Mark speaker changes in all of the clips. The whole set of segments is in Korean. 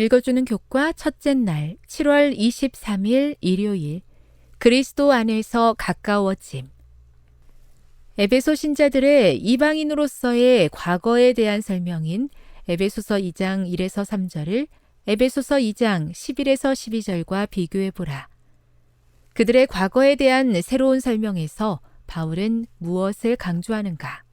Speaker 1: 읽어주는 교과 첫째 날 7월 23일 일요일 그리스도 안에서 가까워짐 에베소 신자들의 이방인으로서의 과거에 대한 설명인 에베소서 2장 1에서 3절을 에베소서 2장 11에서 12절과 비교해 보라. 그들의 과거에 대한 새로운 설명에서 바울은 무엇을 강조하는가?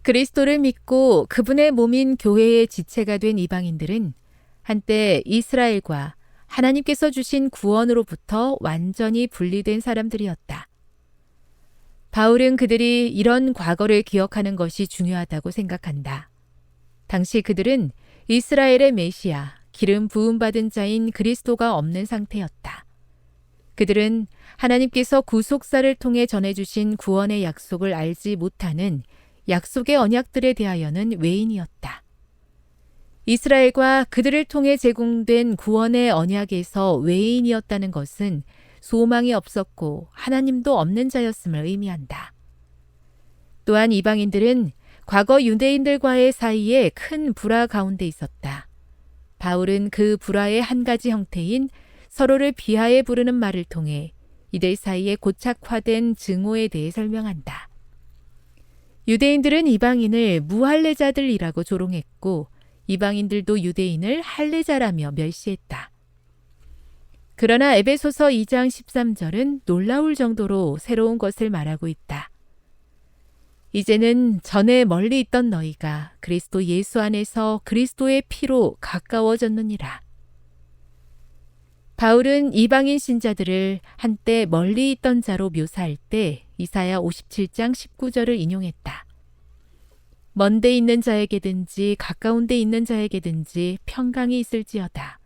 Speaker 1: 그리스도를 믿고 그분의 몸인 교회의 지체가 된 이방인들은 한때 이스라엘과 하나님께서 주신 구원으로부터 완전히 분리된 사람들이었다. 바울은 그들이 이런 과거를 기억하는 것이 중요하다고 생각한다. 당시 그들은 이스라엘의 메시아, 기름 부음받은 자인 그리스도가 없는 상태였다. 그들은 하나님께서 구속사를 통해 전해주신 구원의 약속을 알지 못하는 약속의 언약들에 대하여는 외인이었다. 이스라엘과 그들을 통해 제공된 구원의 언약에서 외인이었다는 것은 소망이 없었고 하나님도 없는 자였음을 의미한다. 또한 이방인들은 과거 유대인들과의 사이에 큰 불화 가운데 있었다. 바울은 그 불화의 한 가지 형태인 서로를 비하해 부르는 말을 통해 이들 사이에 고착화된 증오에 대해 설명한다. 유대인들은 이방인을 무할례자들이라고 조롱했고 이방인들도 유대인을 할례자라며 멸시했다. 그러나 에베소서 2장 13절은 놀라울 정도로 새로운 것을 말하고 있다. 이제는 전에 멀리 있던 너희가 그리스도 예수 안에서 그리스도의 피로 가까워졌느니라. 바울은 이방인 신자들을 한때 멀리 있던 자로 묘사할 때 이사야 57장 19절을 인용했다. 먼데 있는 자에게든지 가까운 데 있는 자에게든지 평강이 있을지어다.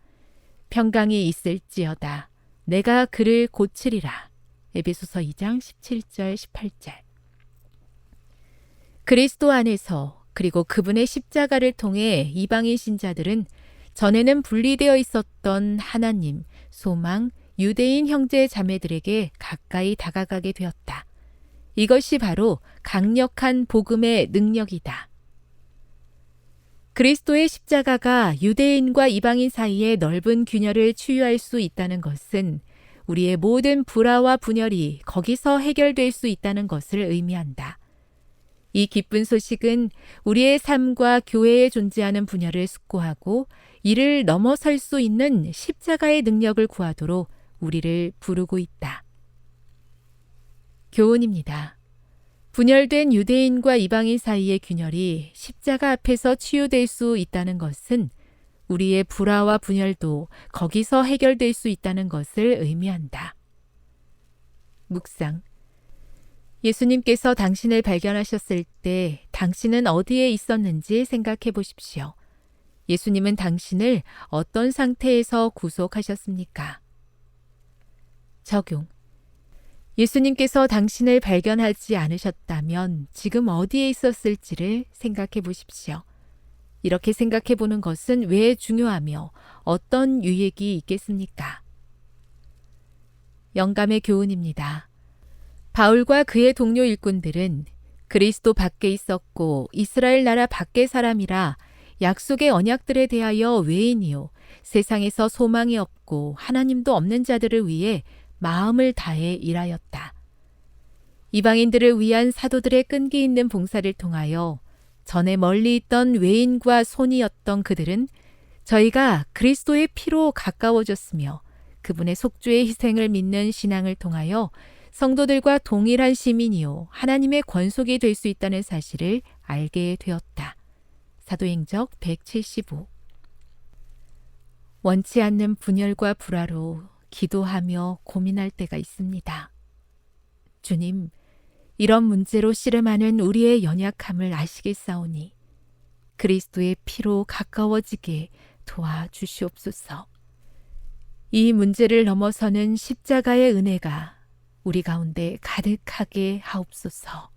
Speaker 1: 평강이 있을지어다. 내가 그를 고치리라. 에베소서 2장 17절 18절. 그리스도 안에서 그리고 그분의 십자가를 통해 이방인 신자들은 전에는 분리되어 있었던 하나님, 소망, 유대인 형제 자매들에게 가까이 다가가게 되었다. 이것이 바로 강력한 복음의 능력이다. 그리스도의 십자가가 유대인과 이방인 사이의 넓은 균열을 치유할 수 있다는 것은 우리의 모든 불화와 분열이 거기서 해결될 수 있다는 것을 의미한다. 이 기쁜 소식은 우리의 삶과 교회에 존재하는 분열을 숙고하고 이를 넘어설 수 있는 십자가의 능력을 구하도록 우리를 부르고 있다. 교훈입니다. 분열된 유대인과 이방인 사이의 균열이 십자가 앞에서 치유될 수 있다는 것은 우리의 불화와 분열도 거기서 해결될 수 있다는 것을 의미한다. 묵상. 예수님께서 당신을 발견하셨을 때 당신은 어디에 있었는지 생각해 보십시오. 예수님은 당신을 어떤 상태에서 구속하셨습니까? 적용. 예수님께서 당신을 발견하지 않으셨다면 지금 어디에 있었을지를 생각해 보십시오. 이렇게 생각해 보는 것은 왜 중요하며 어떤 유익이 있겠습니까? 영감의 교훈입니다. 바울과 그의 동료 일꾼들은 그리스도 밖에 있었고 이스라엘 나라 밖의 사람이라 약속의 언약들에 대하여 외인이요 세상에서 소망이 없고 하나님도 없는 자들을 위해 마음을 다해 일하였다. 이방인들을 위한 사도들의 끈기 있는 봉사를 통하여 전에 멀리 있던 외인과 손이었던 그들은 저희가 그리스도의 피로 가까워졌으며 그분의 속주의 희생을 믿는 신앙을 통하여 성도들과 동일한 시민이요 하나님의 권속이 될 수 있다는 사실을 알게 되었다. 사도행적 175 원치 않는 분열과 불화로 기도하며 고민할 때가 있습니다. 주님, 이런 문제로 씨름하는 우리의 연약함을 아시겠사오니 그리스도의 피로 가까워지게 도와주시옵소서. 이 문제를 넘어서는 십자가의 은혜가 우리 가운데 가득하게 하옵소서.